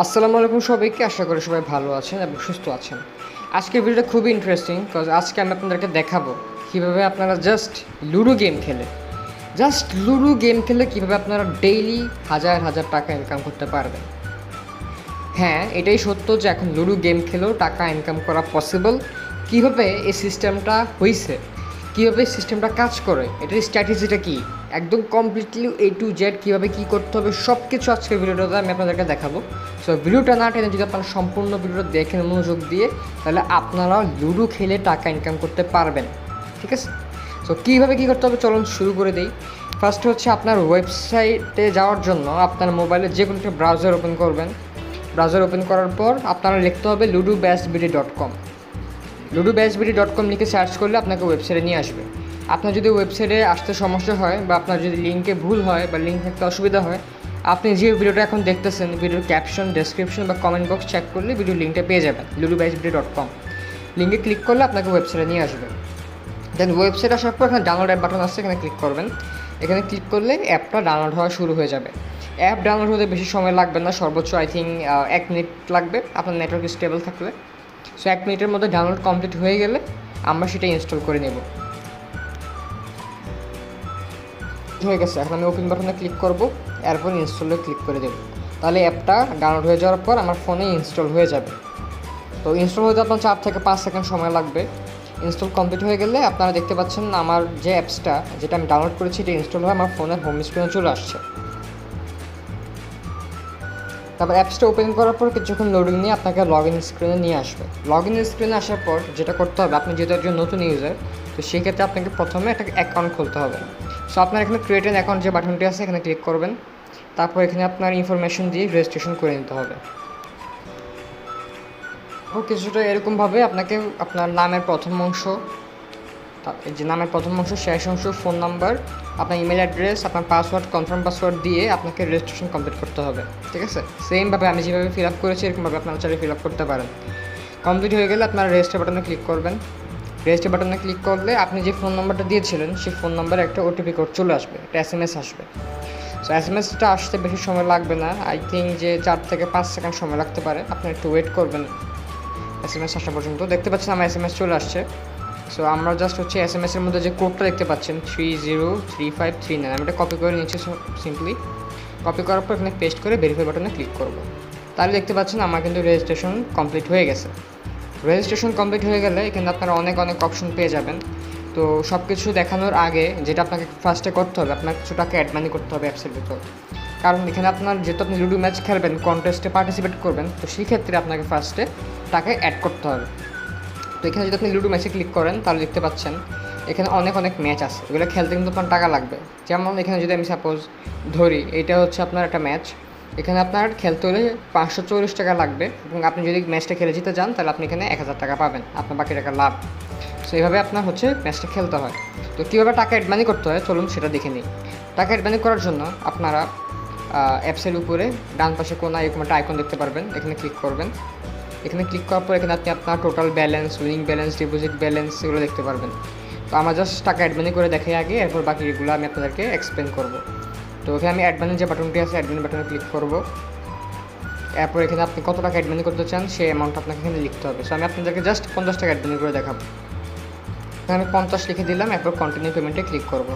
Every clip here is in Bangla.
আসসালামু আলাইকুম সবাইকে, আশা করি সবাই ভালো আছেন এবং সুস্থ আছেন। আজকের ভিডিওটা খুবই ইন্টারেস্টিং বিকজ আজকে আমি আপনাদেরকে দেখাবো কীভাবে আপনারা জাস্ট লুডো গেম খেলে। জাস্ট লুডো গেম খেলে কীভাবে আপনারা ডেইলি হাজার হাজার টাকা ইনকাম করতে পারবেন। হ্যাঁ এটাই সত্য যে এখন লুডো গেম খেলেও টাকা ইনকাম করা পসিবল কীভাবে এই সিস্টেমটা হয়েছে কীভাবে সিস্টেমটা কাজ করে? এটার স্ট্র্যাটেজিটা কী? একদম কমপ্লিটলি এ টু জেড কীভাবে কী করতে হবে সব কিছু আজকের ভিডিওটাতে আমি আপনাদেরকে দেখাবো। সো ভিডিওটা না টেনে যদি আপনারা সম্পূর্ণ ভিডিওটা দেখেন মনোযোগ দিয়ে, তাহলে আপনারা লুডো খেলে টাকা ইনকাম করতে পারবেন। ঠিক আছে? সো কীভাবে কী করতে হবে চলুন শুরু করে দিই। ফার্স্ট হচ্ছে আপনার ওয়েবসাইটে যাওয়ার জন্য আপনার মোবাইলে যে কোনো একটা ব্রাউজার ওপেন করবেন। ব্রাউজার ওপেন করার পর আপনারা লিখতে হবে ludo bash BD dot com. Ludo bash BD dot com লিখে সার্চ করলে আপনাকে ওয়েবসাইটে নিয়ে আসবে। আপনার যদি ওয়েবসাইটে আসতে সমস্যা হয় বা আপনার যদি লিঙ্কে ভুল হয় বা লিঙ্ক থাকতে অসুবিধা হয়, আপনি যে ভিডিওটা এখন দেখতেছেন ভিডিওর ক্যাপশন ডেসক্রিপশন বা কমেন্ট বক্স চেক করলে ভিডিও লিঙ্কটা পেয়ে যাবেন লুডু ব্যাস বিডি ডট কম লিঙ্কে ক্লিক করলে আপনাকে ওয়েবসাইটে নিয়ে আসবে। দেন ওয়েবসাইট আসার পর এখানে ডাউনলোড অ্যাপ বাটন আছে, এখানে ক্লিক করবেন। এখানে ক্লিক করলে অ্যাপটা ডাউনলোড হওয়া শুরু হয়ে যাবে। অ্যাপ ডাউনলোড হতে বেশি সময় লাগবে না, সর্বোচ্চ আই থিঙ্ক এক মিনিট লাগবে, আপনার নেটওয়ার্ক স্টেবল থাকলে। সো এক মিনিটের মধ্যে ডাউনলোড কমপ্লিট হয়ে গেলে আমরা সেটা ইনস্টল করে নেব। হয়ে গেছে। এখন আমি ওপেন বাটনে ক্লিক করব, এরপর ইনস্টলে ক্লিক করে দেব। তাহলে অ্যাপটা ডাউনলোড হয়ে যাওয়ার পর আমার ফোনে ইনস্টল হয়ে যাবে। তো ইনস্টল হতে আপনার চার থেকে পাঁচ সেকেন্ড সময় লাগবে। ইনস্টল কমপ্লিট হয়ে গেলে আপনারা দেখতে পাচ্ছেন আমার যে অ্যাপসটা যেটা আমি ডাউনলোড করেছি, এটা ইনস্টল হয়ে আমার ফোনের হোম স্ক্রিনে চলে আসছে। তারপর অ্যাপসটা ওপেন করার পর কিছুক্ষণ লোডিং নিয়ে আপনাকে লগ ইন স্ক্রিনে নিয়ে আসবে। লগ ইন স্ক্রিনে আসার পর যেটা করতে হবে, আপনি যেহেতু একজন নতুন ইউজার তো সেক্ষেত্রে আপনাকে প্রথমে একটা অ্যাকাউন্ট খুলতে হবে। সো আপনার এখানে ক্রিয়েট অ্যান অ্যাকাউন্ট যে বাটনটি আছে, এখানে ক্লিক করবেন। তারপর এখানে আপনার ইনফরমেশন দিয়ে রেজিস্ট্রেশন করে নিতে হবে। ও কিছুটা এরকমভাবে আপনাকে আপনার নামের প্রথম অংশ যে নামের প্রথম অংশ, শেষ অংশ ফোন নাম্বার আপনার ইমেল অ্যাড্রেস আপনার পাসওয়ার্ড কনফার্ম পাসওয়ার্ড দিয়ে আপনাকে রেজিস্ট্রেশন কমপ্লিট করতে হবে। ঠিক আছে? সেমভাবে আমি যেভাবে ফিল আপ করেছি, এরকমভাবে আপনারা চাইলে ফিল আপ করতে পারেন। কমপ্লিট হয়ে গেলে আপনার রেজিস্টার বাটনে ক্লিক করবেন। রেজিস্টার বাটনে ক্লিক করলে আপনি যে ফোন নাম্বারটা দিয়েছিলেন, সেই ফোন নাম্বারে একটা ওটিপি কোড চলে আসবে, একটা এস এম এস আসবে। সো এস এম এসটা আসতে বেশি সময় লাগবে না। আই থিঙ্ক যে চার থেকে পাঁচ সেকেন্ড সময় লাগতে পারে। আপনি একটু ওয়েট করবেন। এস এম এস আসা পর্যন্ত। দেখতে পাচ্ছেন আমার এস এম এস চলে আসছে। সো আমরা জাস্ট হচ্ছে এস এম এসের মধ্যে যে কোডটা দেখতে পাচ্ছেন three zero three five three nine আমি এটা কপি করে নিচ্ছি সিম্পলি কপি করার পর এখানে পেস্ট করে ভেরিফাই বাটনে ক্লিক করব। তাহলে দেখতে পাচ্ছেন আমার কিন্তু রেজিস্ট্রেশন কমপ্লিট হয়ে গেছে। রেজিস্ট্রেশন কমপ্লিট হয়ে গেলে এখানে আপনারা অনেক অনেক অপশন পেয়ে যাবেন। তো সব কিছু দেখানোর আগে যেটা আপনাকে ফার্স্টে করতে হবে, আপনার কিছু টাকা অ্যাড মানি করতে হবে অ্যাপসের ভিতর। কারণ এখানে আপনার যেহেতু আপনি লুডো ম্যাচ খেলবেন কন্টেস্টে পার্টিসিপেট করবেন, তো সেই ক্ষেত্রে আপনাকে ফার্স্টে টাকা অ্যাড করতে হবে। তো এখানে যদি আপনি লুডো ম্যাচে ক্লিক করেন, তাহলে দেখতে পাচ্ছেন এখানে অনেক অনেক ম্যাচ আছে। এগুলো খেলতে কিন্তু আপনার টাকা লাগবে। যেমন এখানে যদি আমি সাপোজ ধরি এটা হচ্ছে আপনার একটা ম্যাচ এখানে আপনার খেলতে হলে পাঁচশো চল্লিশ টাকা লাগবে এবং আপনি যদি ম্যাচটা খেলে জিতে যান, তাহলে আপনি এখানে এক হাজার টাকা পাবেন। আপনার বাকি টাকা লাভ। সো এইভাবে আপনার হচ্ছে ম্যাচটা খেলতে হয়। তো কীভাবে টাকা অ্যাডমানি করতে হয়? চলুন সেটা দেখে নিই। টাকা অ্যাডমানি করার জন্য আপনারা অ্যাপসের উপরে ডান পাশে কোনো এরকম একটা আইকন দেখতে পারবেন। এখানে ক্লিক করবেন। এখানে ক্লিক করার পর এখানে আপনি আপনার total balance winning balance deposit balance এগুলো দেখতে পারবেন। তো আমার জাস্ট টাকা অ্যাডমানি করে দেখাই আগে, এরপর বাকি বাকিগুলো আমি আপনাদেরকে এক্সপ্লেন করব। তো এখানে আমি অ্যাডমানি যে বাটনটি আছে অ্যাডমানি বাটনে ক্লিক করব। এরপর এখানে আপনি কত টাকা অ্যাডমানি করতে চান, সেই অ্যামাউন্ট আপনাকে এখানে লিখতে হবে। সো আমি আপনাদেরকে জাস্ট পঞ্চাশ টাকা অ্যাডমানি করে দেখাবো। এখানে আমি পঞ্চাশ লিখে দিলাম, এরপর কন্টিনিউ পেমেন্টে ক্লিক করব।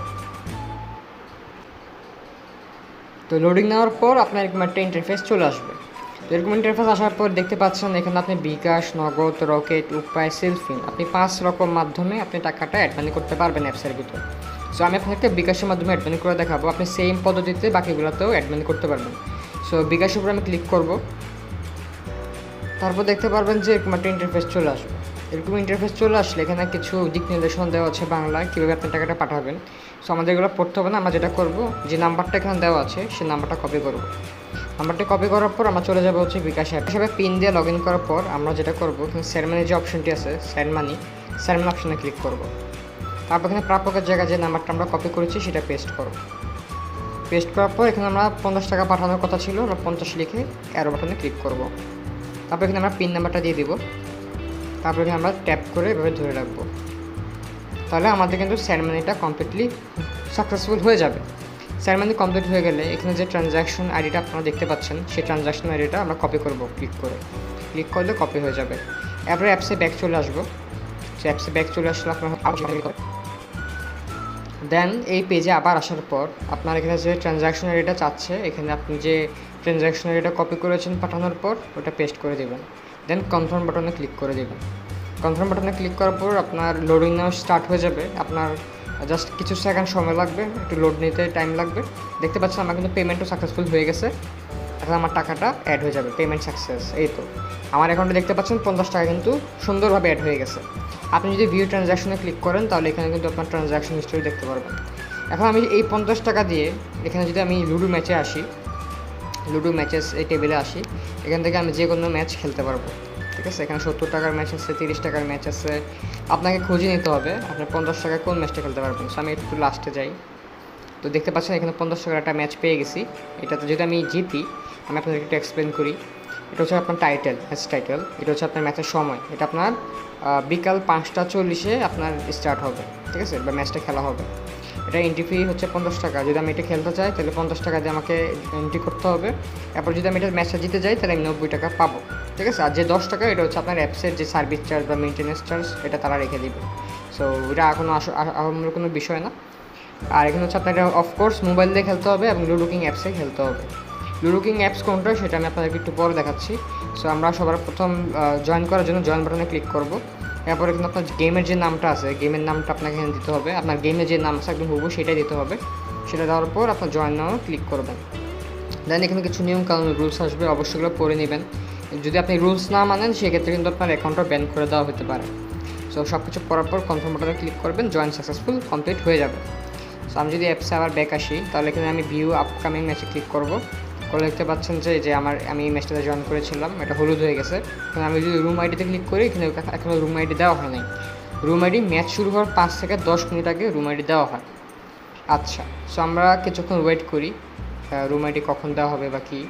তো লোডিং নেওয়ার পর আপনার এরকম একটা ইন্টারফেস চলে আসবে। তো এরকম ইন্টারফেস আসার পর দেখতে পাচ্ছেন, এখানে আপনি বিকাশ, নগদ, রকেট, উপায় সেলফিন আপনি পাঁচ রকম মাধ্যমে আপনি টাকাটা অ্যাডমানি করতে পারবেন অ্যাপসের ভিতর। সো আমি আপনাকে বিকাশের মাধ্যমে অ্যাডমানি করে দেখাবো। আপনি সেম পদ্ধতিতে বাকিগুলোতেও অ্যাডমিন করতে পারবেন। সো বিকাশের উপর আমি ক্লিক করব। তারপর দেখতে পারবেন যে এরকম একটা ইন্টারফেস চলে আসবে। এরকম ইন্টারফেস চলে আসলে এখানে কিছু দিক নির্দেশনা দেওয়া আছে বাংলায়, কীভাবে আপনি টাকাটা পাঠাবেন। সো আমাদের এগুলো পড়তে হবে না। আমরা যেটা করব, যে নাম্বারটা এখানে দেওয়া আছে সেই নাম্বারটা কপি করব। নাম্বারটা কপি করার পর আমরা চলে যাব হচ্ছে বিকাশ অ্যাপ হিসাবে পিন দিয়ে লগ ইন করার পর আমরা যেটা করব, এখানে স্যার মানি যে অপশনটি আছে স্যার মানি স্যার মানি অপশনে ক্লিক করব। তারপর এখানে প্রাপকের জায়গায় যে নাম্বারটা আমরা কপি করেছি, সেটা পেস্ট করব পেস্ট করার পর এখানে আমরা পঞ্চাশ টাকা পাঠানোর কথা ছিল, আমরা পঞ্চাশ লিখে অ্যারো বাটনে ক্লিক করব। তারপর এখানে আমরা পিন নাম্বারটা দিয়ে দিব। তারপর এখানে আমরা ট্যাপ করে এভাবে ধরে রাখব। তাহলে আমাদের কিন্তু স্যারমানিটা কমপ্লিটলি সাকসেসফুল হয়ে যাবে। সেরেমনি কমপ্লিট হয়ে গেলে এখানে যে ট্রানজ্যাকশন আইডিটা আপনারা দেখতে পাচ্ছেন, সেই ট্রানজ্যাকশন আইডিটা আমরা কপি করব ক্লিক করে। ক্লিক করলে কপি হয়ে যাবে। এরপরে অ্যাপসে ব্যাক চলে আসব। সে অ্যাপসে ব্যাক চলে আসলে আপনার দেন এই পেজে আবার আসার পর আপনার এখানে যে ট্রানজ্যাকশন আইডিটা চাচ্ছে, এখানে আপনি যে ট্রানজ্যাকশন আইডিটা কপি করেছেন পাঠানোর পর, ওটা পেস্ট করে দেবেন। দেন কনফার্ম বাটনে ক্লিক করে দেবেন। কনফার্ম বাটনে ক্লিক করার পর আপনার লোডিং নাও স্টার্ট হয়ে যাবে। আপনার জাস্ট কিছু সেকেন্ড সময় লাগবে, একটু লোড নিতে টাইম লাগবে। দেখতে পাচ্ছেন, আমার কিন্তু পেমেন্টও সাকসেসফুল হয়ে গেছে। এখন আমার টাকাটা অ্যাড হয়ে যাবে পেমেন্ট সাকসেস এই তো। আমার অ্যাকাউন্টে দেখতে পাচ্ছেন পঞ্চাশ টাকা কিন্তু সুন্দরভাবে অ্যাড হয়ে গেছে। আপনি যদি ভিউ ট্রানজ্যাকশনে ক্লিক করেন, তাহলে এখানে কিন্তু আপনার ট্রানজ্যাকশন হিস্টোরি দেখতে পারবেন। এখন আমি এই পঞ্চাশ টাকা দিয়ে এখানে যদি আমি লুডো ম্যাচে আসি লুডো ম্যাচেস এই টেবিলে আসি, এখান থেকে আমি যে কোনো ম্যাচ খেলতে পারব। ঠিক আছে? এখানে সত্তর টাকার ম্যাচ আছে, তিরিশ টাকার ম্যাচ আছে। আপনাকে খুঁজে নিতে হবে, আপনি পঞ্চাশ টাকায় কোন ম্যাচটা খেলতে পারবেন। সো আমি একটু লাস্টে যাই। তো দেখতে পাচ্ছেন এখানে পঞ্চাশ টাকার একটা ম্যাচ পেয়ে গেছি। এটাতে যদি আমি জিতি আমি আপনাদেরকে একটু এক্সপ্লেন করি। এটা হচ্ছে আপনার টাইটেল ম্যাচ টাইটেল এটা হচ্ছে আপনার ম্যাচের সময়। এটা আপনার বিকাল পাঁচটা চল্লিশে আপনার স্টার্ট হবে, ঠিক আছে? বা ম্যাচটা খেলা হবে। এটা এন্ট্রি ফি হচ্ছে পঞ্চাশ টাকা। যদি আমি এটা খেলতে চাই, তাহলে পঞ্চাশ টাকা দিয়ে আমাকে এন্ট্রি করতে হবে। এরপর যদি আমি এটা ম্যাচটা জিতে যাই, তাহলে আমি নব্বই টাকা পাবো, ঠিক আছে? আর যে দশ টাকা, এটা হচ্ছে আপনার অ্যাপসের যে সার্ভিস চার্জ বা মেনটেন্যান্স চার্জ এটা তারা রেখে দেবে। সো এটা আস আহমের কোনো বিষয় না। আর এখানে হচ্ছে আপনার অফকোর্স মোবাইল দিয়ে খেলতে হবে এবং লুডো কিং অ্যাপসে খেলতে হবে। লুডো কিং অ্যাপস কোনটা সেটা আমি আপনাদেরকে একটু পরে দেখাচ্ছি। সো আমরা সবার প্রথম জয়েন করার জন্য জয়েন বাটনে ক্লিক করব। এরপরে কিন্তু আপনার গেমের যে নামটা আছে গেমের নামটা আপনাকে এখানে দিতে হবে। আপনার গেমের যে নাম আছে, একদম হুবু সেটাই দিতে হবে। সেটা দেওয়ার পর আপনার জয়েন নামে ক্লিক করবেন। দেন এখানে কিছু নিয়ম কানুন রুলস আসবে, অবশ্যই এগুলো পড়ে নেবেন। যদি আপনি রুলস না মানেন, সেক্ষেত্রে কিন্তু আপনার অ্যাকাউন্টটা ব্যান করে দেওয়া হতে পারে। সো সব কিছু করার পর কনফার্ম বাটনে ক্লিক করবেন জয়েন সাকসেসফুল কমপ্লিট হয়ে যাবে। সো আমি যদি অ্যাপসে আবার ব্যাক আসি, তাহলে এখানে আমি ভিউ আপকামিং ম্যাচে ক্লিক করব। করে দেখতে পাচ্ছেন যে যে আমার, আমি এই ম্যাচটাতে জয়েন করেছিলাম, এটা হলুদ হয়ে গেছে। এখানে আমি যদি রুম আইডিতে ক্লিক করি, এখানে এখনও রুম আইডি দেওয়া হয় নাই। রুম আইডি ম্যাচ শুরু হওয়ার পাঁচ থেকে দশ মিনিট আগে রুম আইডি দেওয়া হয়। আচ্ছা সো আমরা কিছুক্ষণ ওয়েট করি রুম আইডি কখন দেওয়া হবে বা কী।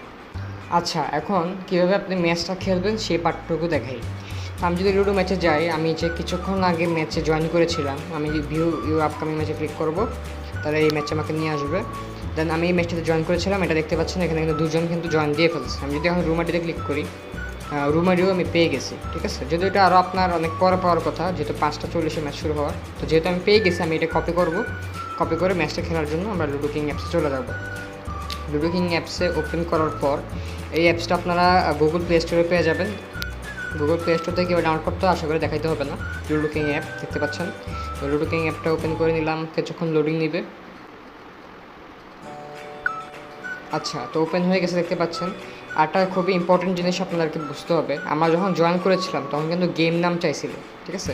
আচ্ছা এখন কীভাবে আপনি ম্যাচটা খেলবেন সেই পার্টটুকু দেখাই। আমি যদি লুডো ম্যাচে যাই, আমি যে কিছুক্ষণ আগে ম্যাচে জয়েন করেছিলাম, আমি ভিউ ইউ আপকামিং ম্যাচে ক্লিক করব, তাহলে এই ম্যাচে আমাকে নিয়ে আসবে। দেন আমি এই ম্যাচটাতে জয়েন করেছিলাম, এটা দেখতে পাচ্ছেন, এখানে কিন্তু দুজন কিন্তু জয়েন দিয়ে ফেলছে। আমি যদি এখন রুম আইডিতে ক্লিক করি রুম আইডিও আমি পেয়ে গেছি, ঠিক আছে? যদি এটা আরও আপনার অনেক পরে পাওয়ার কথা, যেহেতু পাঁচটা চল্লিশে ম্যাচ শুরু হওয়ার, তো যেহেতু আমি পেয়ে গেছি, আমি এটা কপি করব। কপি করে ম্যাচটা খেলার জন্য আমরা লুডো কিং অ্যাপসে চলে যাব। লুডো কিং অ্যাপসে ওপেন করার পর, এই অ্যাপসটা আপনারা গুগল প্লে স্টোরে পেয়ে যাবেন। গুগল প্লে স্টোর থেকে ডাউনলোড করতে আশা করে দেখাইতে হবে না। লুডো কিং অ্যাপ দেখতে পাচ্ছেন? তো লুডো কিং অ্যাপটা ওপেন করে নিলাম, কিছুক্ষণ লোডিং নেবে। আচ্ছা তো ওপেন হয়ে গেছে, দেখতে পাচ্ছেন। আরটা খুবই ইম্পর্টেন্ট জিনিস আপনাদেরকে বুঝতে হবে। আমরা যখন জয়েন করেছিলাম, তখন কিন্তু গেম নাম চাইছিল, ঠিক আছে?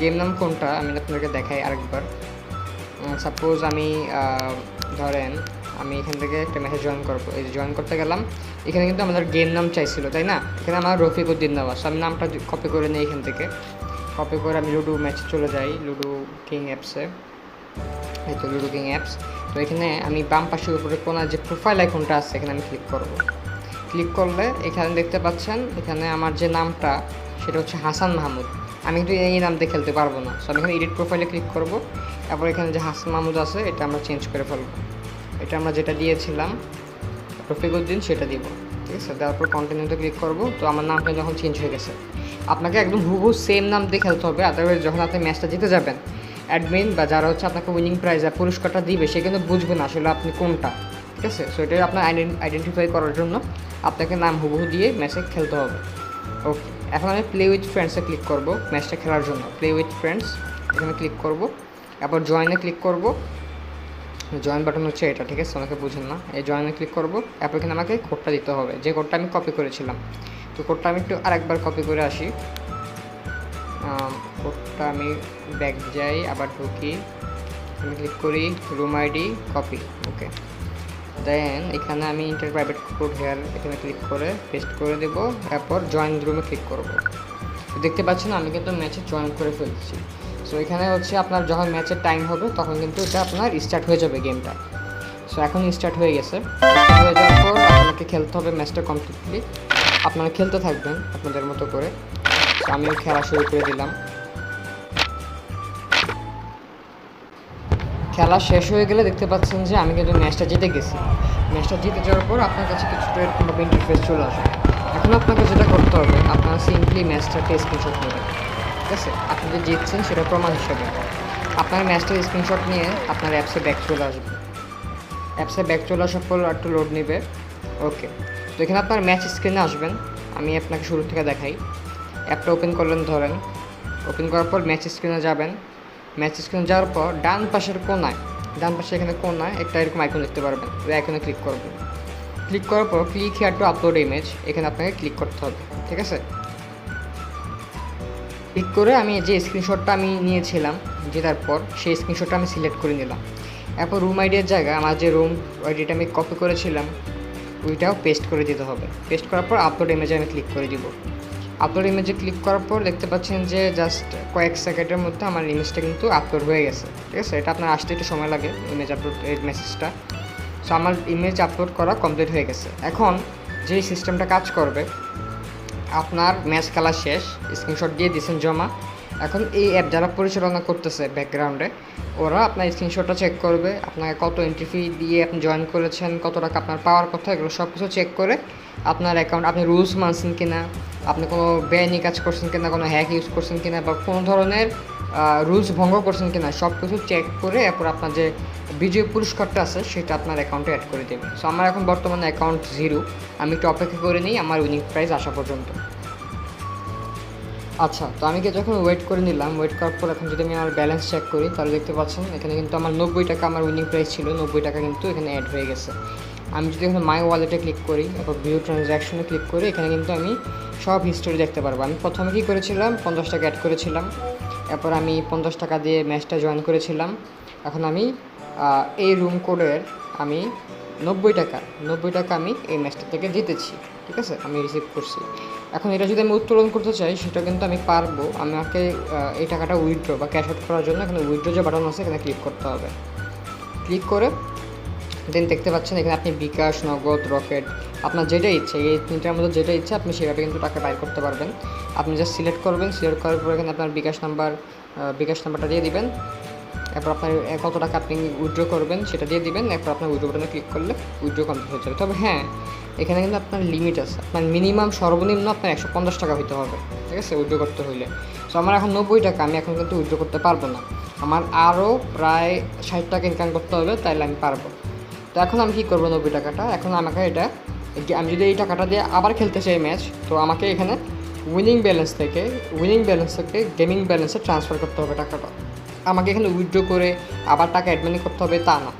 গেম নাম কোনটা? আমি আপনাদেরকে দেখাই আরেকবার। সাপোজ আমি ধরেন, আমি এখান থেকে একটা মেসেজ জয়েন করব। এই জয়েন করতে গেলাম, এখানে কিন্তু আমাদের গেম নাম চাইছিল, তাই না? এখানে আমার রফিক উদ্দিন সো আমি নামটা কপি করে নিই এখান থেকে। কপি করে আমি লুডো ম্যাচে চলে যাই লুডো কিং অ্যাপসে এই তো লুডো কিং অ্যাপস তো এখানে আমি বাম পাশের উপরে কোনার যে প্রোফাইল আইকনটা আছে, এখানে আমি ক্লিক করব। ক্লিক করলে এখানে দেখতে পাচ্ছেন, এখানে আমার যে নামটা, সেটা হচ্ছে হাসান মাহমুদ। আমি কিন্তু এই নাম দিয়ে খেলতে পারব না সো আমি এখানে এডিট প্রোফাইলে ক্লিক করব। তারপর এখানে যে হাসান মাহমুদ আছে, এটা আমরা চেঞ্জ করে ফেলব। এটা আমরা যেটা দিয়েছিলাম রফিকুদ্দিন সেটা দিব। ঠিক আছে? তারপর কন্টিনিউতে ক্লিক করব। তো আমার নামটা যখন চেঞ্জ হয়ে গেছে, আপনাকে একদম হুবহু সেম নাম দিয়ে খেলতে হবে আদারওয়াইজ যখন আপনি ম্যাচটা জিতে যাবেন অ্যাডমিন বা যারা হচ্ছে আপনাকে উইনিং প্রাইজ বা পুরস্কারটা দিবে, সে কিন্তু বুঝবে না আসলে আপনি কোনটা, ঠিক আছে? সো এটা আপনার আইডেন্টিফাই করার জন্য আপনাকে নাম হুবহু দিয়ে ম্যাচে খেলতে হবে। ওকে এখন আমি প্লে উইথ ফ্রেন্ডসে ক্লিক করব ম্যাচটা খেলার জন্য। প্লে উইথ ফ্রেন্ডস এখানে ক্লিক করব তারপর জয়েনে ক্লিক করব। জয়েন বাটন হচ্ছে এটা, ঠিক আছে? অনেকে বুঝেন না। এই জয়েনে ক্লিক করব তারপর এখানে আমাকে কোডটা দিতে হবে। যে কোডটা আমি কপি করেছিলাম, তো কোডটা আমি একটু আরেকবার কপি করে আসি। কোডটা আমি ব্যাক যাই, আবার ঢুকি। আমি ক্লিক করি room ID copy okay then এখানে আমি ইন্টার প্রাইভেট কোড হেয়ার এখানে ক্লিক করে পেস্ট করে দেব, তারপর জয়েন রুমে ক্লিক করব। দেখতে পাচ্ছেন, আমি কিন্তু ম্যাচে জয়েন করে ফেলছি। সো এখানে হচ্ছে আপনার যখন ম্যাচের টাইম হবে, তখন কিন্তু এটা আপনার স্টার্ট হয়ে যাবে গেমটা সো এখন স্টার্ট হয়ে গেছে। হয়ে যাওয়ার পর আপনাকে খেলতে হবে ম্যাচটা কমপ্লিটলি আপনারা খেলতে থাকবেন আপনাদের মতো করে। আমিও খেলা শুরু করে দিলাম। খেলা শেষ হয়ে গেলে দেখতে পাচ্ছেন যে আমি কিন্তু ম্যাচটা জিতে গেছি। ম্যাচটা জিতে যাওয়ার পর আপনার কাছে কিছুটা এরকমভাবে ইন্টারফেস চলে আসবে। এখন আপনাকে যেটা করতে হবে, আপনার সিম্পলি ম্যাচটাকে স্ক্রিনশট নেবেন। ঠিক আছে? আপনি যে জিতছেন সেটা প্রমাণ হিসাবে। আপনার ম্যাচটার স্ক্রিনশট নিয়ে আপনার অ্যাপসে ব্যাক চলে আসবে। অ্যাপসে ব্যাক চলে আসার পর একটু লোড নেবে। ওকে তো এখানে আপনার ম্যাচ স্ক্রিনে আসবেন। আমি আপনাকে শুরু থেকে দেখাই। অ্যাপটা ওপেন করলেন, ধরেন। ওপেন করার পর ম্যাচ স্ক্রিনে যাবেন। ম্যাচ স্ক্রিনে যাওয়ার পর ডান পাশের কোনায়, ডান পাশে এখানে কোনায় একটা এরকম আইকন দেখতে পারবেন। ওই আইকনে ক্লিক করবেন। ক্লিক করার পর click here to upload image এখানে আপনাকে ক্লিক করতে হবে, ঠিক আছে? ক্লিক করে আমি যে স্ক্রিনশটটা আমি নিয়েছিলাম জেতার পর সেই স্ক্রিনশটটা আমি সিলেক্ট করে নিলাম। এরপর রুম আইডিয়ার জায়গায় আমার যে রুম আইডিটা আমি কপি করেছিলাম, ওইটাও পেস্ট করে দিতে হবে। পেস্ট করার পর আপলোড ইমেজে আমি ক্লিক করে দিব। আপলোড ইমেজে ক্লিক করার পর দেখতে পাচ্ছেন যে জাস্ট কয়েক সেকেন্ডের মধ্যে আমার ইমেজটা কিন্তু আপলোড হয়ে গেছে, ঠিক আছে? এটা আপনার আসতে একটু সময় লাগে ইমেজ আপলোড এই মেসেজটা সো আমার ইমেজ আপলোড করা কমপ্লিট হয়ে গেছে। এখন যে সিস্টেমটা কাজ করবে, আপনার ম্যাচ খেলা শেষ স্ক্রিনশট দিয়ে দিয়েছেন জমা এখন এই অ্যাপ যারা পরিচালনা করতেছে ব্যাকগ্রাউন্ডে ওরা আপনার স্ক্রিনশটটা চেক করবে, আপনাকে কত এন্ট্রি ফি দিয়ে আপনি জয়েন করেছেন, কত টাকা আপনার পাওয়ার কথা, এগুলো সব কিছু চেক করে আপনার অ্যাকাউন্ট আপনি রুলস মানছেন কিনা, আপনি কোনো বেআইনি কাজ করছেন কিনা, কোনো হ্যাক ইউজ করছেন কিনা, বা কোনো ধরনের রুলস ভঙ্গ করছেন কিনা সব কিছু চেক করে এরপর আপনার যে বিজয় পুরস্কারটা আছে, সেটা আপনার অ্যাকাউন্টে অ্যাড করে দেবে। সো আমার এখন বর্তমানে অ্যাকাউন্ট জিরো আমি একটু অপেক্ষা করে নিই? আমার উইনিং প্রাইস আসা পর্যন্ত। আচ্ছা তো আমি যখন ওয়েট করে নিলাম ওয়েট করার পর এখন যদি আমি আমার ব্যালেন্স চেক করি, তাহলে দেখতে পাচ্ছেন এখানে কিন্তু আমার নব্বই টাকা আমার উইনিং প্রাইস ছিল, নব্বই টাকা কিন্তু এখানে অ্যাড হয়ে গেছে। আমি যদি এখানে মাই ওয়ালেটে ক্লিক করি, তারপর ভিউ ট্রানজ্যাকশনে ক্লিক করি, এখানে কিন্তু আমি সব হিস্টোরি দেখতে পারব। আমি প্রথমে কী করেছিলাম, পঞ্চাশ টাকা অ্যাড করেছিলাম, এরপর আমি পঞ্চাশ টাকা দিয়ে ম্যাচটা জয়েন করেছিলাম। এখন আমি এই রুম কোডের আমি নব্বই টাকা নব্বই টাকা আমি এই ম্যাচটা থেকে জিতেছি, ঠিক আছে? আমি রিসিভ করছি। এখন এটা যদি আমি উত্তোলন করতে চাই, সেটা কিন্তু আমি পারব। আমাকে এই টাকাটা উইথড্র বা ক্যাশ আউট করার জন্য এখানে উইথড্র যে বাটন আছে, এখানে ক্লিক করতে হবে। ক্লিক করে দেন দেখতে পাচ্ছেন এখানে আপনি বিকাশ, নগদ, রকেট, আপনার যেটা ইচ্ছে, এই তিনটার মধ্যে যেটা ইচ্ছে, আপনি সেভাবে কিন্তু টাকা বাইর করতে পারবেন। আপনি জাস্ট সিলেক্ট করবেন সিলেক্ট করার পর এখানে আপনার বিকাশ নাম্বার বিকাশ নাম্বারটা দিয়ে দিবেন। এরপর আপনার কত টাকা আপনি উইথড্র করবেন সেটা দিয়ে দিবেন, এরপর আপনার উইথড্র বাটনে ক্লিক করলে উইথড্র কমপ্লিট হয়ে যাবে। তবে হ্যাঁ এখানে কিন্তু আপনার লিমিট আছে। আপনার মিনিমাম সর্বনিম্ন আপনার একশো পঞ্চাশ টাকা হইতে হবে, ঠিক আছে উইথড্র করতে হইলে। সো আমার এখন নব্বই টাকা, আমি এখন কিন্তু উইথড্র করতে পারব না। আমার আরও প্রায় ষাট টাকা ইনকাম করতে হবে, তাইলে আমি পারব। তো এখন আমি কী করব নব্বই টাকাটা? এখন আমাকে এটা আমি যদি এই টাকাটা দিয়ে আবার খেলতে চাই ম্যাচ তো আমাকে এখানে উইনিং ব্যালেন্স থেকে উইনিং ব্যালেন্স থেকে গেমিং ব্যালেন্সে ট্রান্সফার করতে হবে টাকাটা। আমাকে এখানে উইথড্র করে আবার টাকা অ্যাডমিনি করতে হবে, তা না।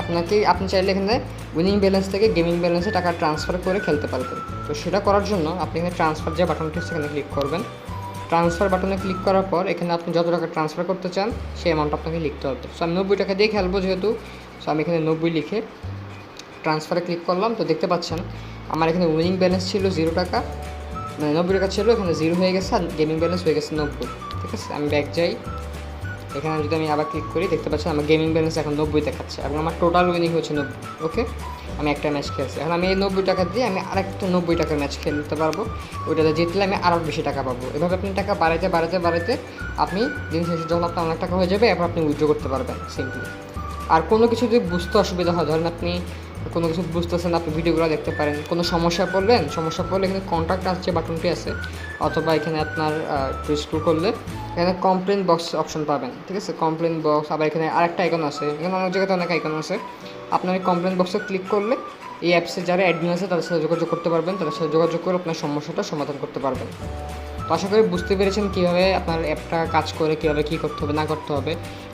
আপনাকে, আপনি চাইলে এখানে উইনিং ব্যালেন্স থেকে গেমিং ব্যালেন্সে টাকা ট্রান্সফার করে খেলতে পারবেন। তো সেটা করার জন্য আপনি এখানে ট্রান্সফার যে বাটনটি সেখানে ক্লিক করবেন। ট্রান্সফার বাটনে ক্লিক করার পর এখানে আপনি যত টাকা ট্রান্সফার করতে চান, সেই অ্যামাউন্ট আপনাকে লিখতে হবে। সো আমি নব্বই টাকা দিয়ে খেলব যেহেতু সো আমি এখানে নব্বই লিখে ট্রান্সফারে ক্লিক করলাম। তো দেখতে পাচ্ছেন, আমার এখানে উইনিং ব্যালেন্স ছিল জিরো টাকা মানে নব্বই টাকা ছিল, এখানে জিরো হয়ে গেছে আর গেমিং ব্যালেন্স হয়ে গেছে নব্বই। ঠিক আছে, আমি ব্যাক যাই। এখানে যদি আমি আবার ক্লিক করি, দেখতে পাচ্ছেন আমার গেমিং ব্যালেন্স এখন নব্বই দেখাচ্ছে এবং আমার টোটাল উইনিং হচ্ছে নব্বই ওকে আমি একটা ম্যাচ খেলছি। এখন আমি এই নব্বই টাকা দিয়ে আমি আরেকটা নব্বই টাকার ম্যাচ খেলতে পারব। ওইটাতে জিতলে আমি আরও বেশি টাকা পাবো। এভাবে আপনি টাকা বাড়াইতে বাড়াইতে বাড়াইতে আপনি দিন শেষে যখন আপনার অনেক টাকা হয়ে যাবে, এরপর আপনি উইথড্র করতে পারবেন সিম্পলি আর কোনো কিছু যদি বুঝতে অসুবিধা হয়, ধরেন আপনি কোনো কিছু বুঝতেছেন আপনি ভিডিওগুলো দেখতে পারেন, কোনো সমস্যা পড়লেন, সমস্যা পড়লে এখানে কন্ট্যাক্ট আসছে বাটনটি আছে, অথবা এখানে আপনার একটু স্ক্রু করলে এখানে কমপ্লেন বক্স অপশন পাবেন, ঠিক আছে? কমপ্লেন বক্স আবার এখানে আরেকটা আইকন আছে। এখানে অনেক জায়গাতে অনেক আইকন আছে। আপনার এই কমপ্লেন বক্সে ক্লিক করলে এই অ্যাপসে যারা অ্যাডমিন আছে, তাদের সাথে যোগাযোগ করতে পারবেন, তাদের সাথে যোগাযোগ করে আপনার সমস্যাটা সমাধান করতে পারবেন। তো আশা করি বুঝতে পেরেছেন কীভাবে আপনার অ্যাপটা কাজ করে, কীভাবে কী করতে হবে, না করতে হবে।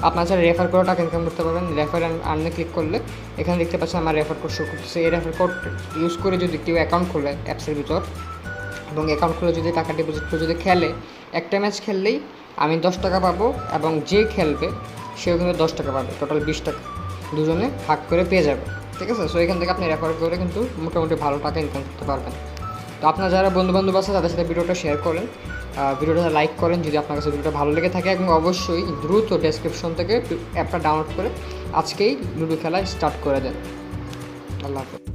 আপনার যারা রেফার করে টাকা ইনকাম করতে পারবেন। রেফার আর্নে ক্লিক করলে এখানে দেখতে পাচ্ছেন আমার রেফার কোড শো করতেছে। এই রেফার কোড ইউজ করে যদি কেউ অ্যাকাউন্ট খোলে অ্যাপসের ভিতর, এবং অ্যাকাউন্ট খুলে যদি টাকা ডিপোজিট করে যদি খেলে, একটা ম্যাচ খেললেই আমি দশ টাকা পাবো এবং যে খেলবে, সেও কিন্তু দশ টাকা পাবে টোটাল বিশ টাকা। দুজনে ভাগ করে পেয়ে যাবে, ঠিক আছে? সো এখান থেকে আপনি রেফার করে কিন্তু মোটামুটি ভালো টাকা ইনকাম করতে পারবেন। তো আপনার যারা বন্ধু বান্ধব আছে, তাদের সাথে ভিডিওটা শেয়ার করেন। ভিডিওটা লাইক করেন, যদি আপনার কাছে ভিডিওটা ভালো লেগে থাকে, এবং অবশ্যই দ্রুত ডেসক্রিপশন থেকে অ্যাপটা ডাউনলোড করে আজকেই লুডো খেলা স্টার্ট করে দেন। আল্লাহ হাফেজ।